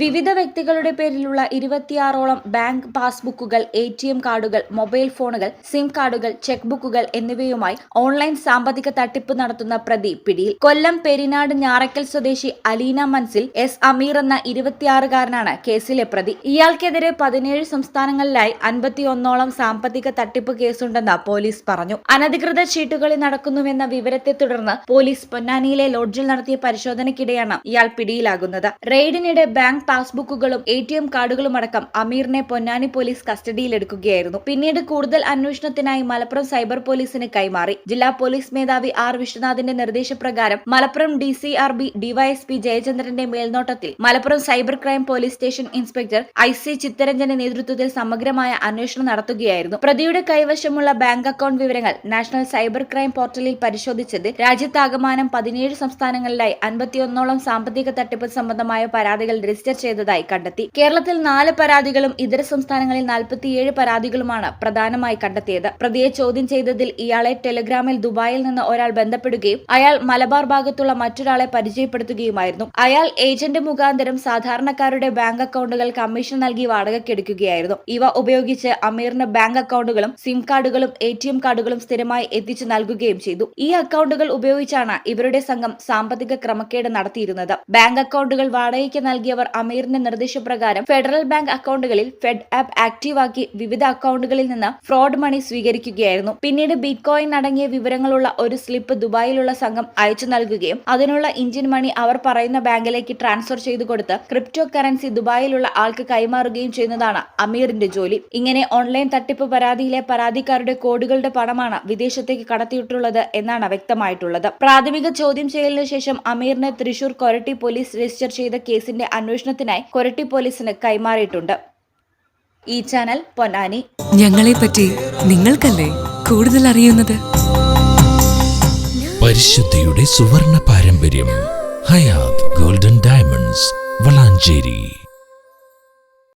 വിവിധ വ്യക്തികളുടെ പേരിലുള്ള ഇരുപത്തിയാറോളം ബാങ്ക് പാസ്ബുക്കുകൾ എ ടി എം കാർഡുകൾ മൊബൈൽ ഫോണുകൾ സിം കാർഡുകൾ ചെക്ക് ബുക്കുകൾ എന്നിവയുമായി ഓൺലൈൻ സാമ്പത്തിക തട്ടിപ്പ് നടത്തുന്ന പ്രതി പിടിയിൽ. കൊല്ലം പെരിനാട് ഞാറയ്ക്കൽ സ്വദേശി അലീന മൻസിൽ എസ് അമീർ എന്ന ഇരുപത്തിയാറുകാരനാണ് കേസിലെ പ്രതി. ഇയാൾക്കെതിരെ പതിനേഴ് സംസ്ഥാനങ്ങളിലായി അൻപത്തിയൊന്നോളം സാമ്പത്തിക തട്ടിപ്പ് കേസുണ്ടെന്ന് പോലീസ് പറഞ്ഞു. അനധികൃത ചീട്ടുകളി നടക്കുന്നുവെന്ന വിവരത്തെ തുടർന്ന് പോലീസ് പൊന്നാനിയിലെ ലോഡ്ജിൽ നടത്തിയ പരിശോധനയ്ക്കിടെയാണ് ഇയാൾ പിടിയിലാകുന്നത്. റെയ്ഡിനിടെ ബാങ്ക് പാസ്ബുക്കുകളും എ ടി എം കാർഡുകളുമടക്കം അമീറിനെ പൊന്നാനി പോലീസ് കസ്റ്റഡിയിലെടുക്കുകയായിരുന്നു. പിന്നീട് കൂടുതൽ അന്വേഷണത്തിനായി മലപ്പുറം സൈബർ പോലീസിന് കൈമാറി. ജില്ലാ പോലീസ് മേധാവി ആർ വിശ്വനാഥിന്റെ നിർദ്ദേശപ്രകാരം Malappuram D C R B DYSP ജയചന്ദ്രന്റെ മേൽനോട്ടത്തിൽ Malappuram cyber crime police station inspector I C ചിത്തരഞ്ജന്റെ നേതൃത്വത്തിൽ സമഗ്രമായ അന്വേഷണം നടത്തുകയായിരുന്നു. പ്രതിയുടെ കൈവശമുള്ള ബാങ്ക് അക്കൗണ്ട് വിവരങ്ങൾ നാഷണൽ സൈബർ ക്രൈം പോർട്ടലിൽ പരിശോധിച്ചത് രാജ്യത്താകമാനം പതിനേഴ് സംസ്ഥാനങ്ങളിലായി അൻപത്തിയൊന്നോളം സാമ്പത്തിക തട്ടിപ്പ് സംബന്ധമായ പരാതികൾ രജിസ്റ്റർ ചെയ്തതായി കണ്ടെത്തി. കേരളത്തിൽ നാല് പരാതികളും ഇതര സംസ്ഥാനങ്ങളിൽ നാൽപ്പത്തിയേഴ് പരാതികളുമാണ് പ്രധാനമായി കണ്ടെത്തിയത്. പ്രതിയെ ചോദ്യം ചെയ്തതിൽ ഇയാളെ ടെലിഗ്രാമിൽ ദുബായിൽ നിന്ന് ഒരാൾ ബന്ധപ്പെടുകയും അയാൾ മലബാർ ഭാഗത്തുള്ള മറ്റൊരാളെ പരിചയപ്പെടുത്തുകയുമായിരുന്നു. അയാൾ ഏജന്റ് മുഖാന്തരം സാധാരണക്കാരുടെ ബാങ്ക് അക്കൗണ്ടുകൾ കമ്മീഷൻ നൽകി വാടകയ്ക്കെടുക്കുകയായിരുന്നു ഇവ ഉപയോഗിച്ച് അമീറിന് ബാങ്ക് അക്കൗണ്ടുകളും സിം കാർഡുകളും എ കാർഡുകളും സ്ഥിരമായി എത്തിച്ചു നൽകുകയും ചെയ്തു. ഈ അക്കൗണ്ടുകൾ ഉപയോഗിച്ചാണ് ഇവരുടെ സംഘം സാമ്പത്തിക ക്രമക്കേട് നടത്തിയിരുന്നത്. ബാങ്ക് അക്കൗണ്ടുകൾ വാടകയ്ക്ക് നൽകിയവർ അമീറിന്റെ നിർദ്ദേശപ്രകാരം ഫെഡറൽ ബാങ്ക് അക്കൗണ്ടുകളിൽ ഫെഡ് ആപ്പ് ആക്റ്റീവാക്കി വിവിധ അക്കൗണ്ടുകളിൽ നിന്ന് ഫ്രോഡ് മണി സ്വീകരിക്കുകയായിരുന്നു. പിന്നീട് ബിറ്റ് കോയിൻ അടങ്ങിയ വിവരങ്ങളുള്ള ഒരു സ്ലിപ്പ് ദുബായിലുള്ള സംഘം അയച്ചു നൽകുകയും അതിനുള്ള ഇന്ത്യൻ മണി അവർ പറയുന്ന ബാങ്കിലേക്ക് ട്രാൻസ്ഫർ ചെയ്തു കൊടുത്ത് ക്രിപ്റ്റോ കറൻസി ദുബായിലുള്ള ആൾക്ക് കൈമാറുകയും ചെയ്യുന്നതാണ് അമീറിന്റെ ജോലി. ഇങ്ങനെ ഓൺലൈൻ തട്ടിപ്പ് പരാതിയിലെ പരാതിക്കാരുടെ കോഡുകളുടെ പണമാണ് വിദേശത്തേക്ക് കടത്തിയിട്ടുള്ളത് എന്നാണ് വ്യക്തമായിട്ടുള്ളത്. പ്രാഥമിക ചോദ്യം ചെയ്യലിന് ശേഷം അമീറിനെ തൃശൂർ കൊരട്ടി പോലീസ് രജിസ്റ്റർ ചെയ്ത കേസിന്റെ അന്വേഷണത്തിനായി കൊരട്ടി പോലീസിന് കൈമാറിയിട്ടുണ്ട്. ഈ ചാനൽ പൊന്നാനി. ഞങ്ങളെ പറ്റി നിങ്ങൾക്കല്ലേ കൂടുതൽ അറിയുന്നത്? പരിശുദ്ധിയുടെ സുവർണ പാരമ്പര്യം ഹയാത് ഗോൾഡൻ ഡയമണ്ട്സ് വളാഞ്ചേരി.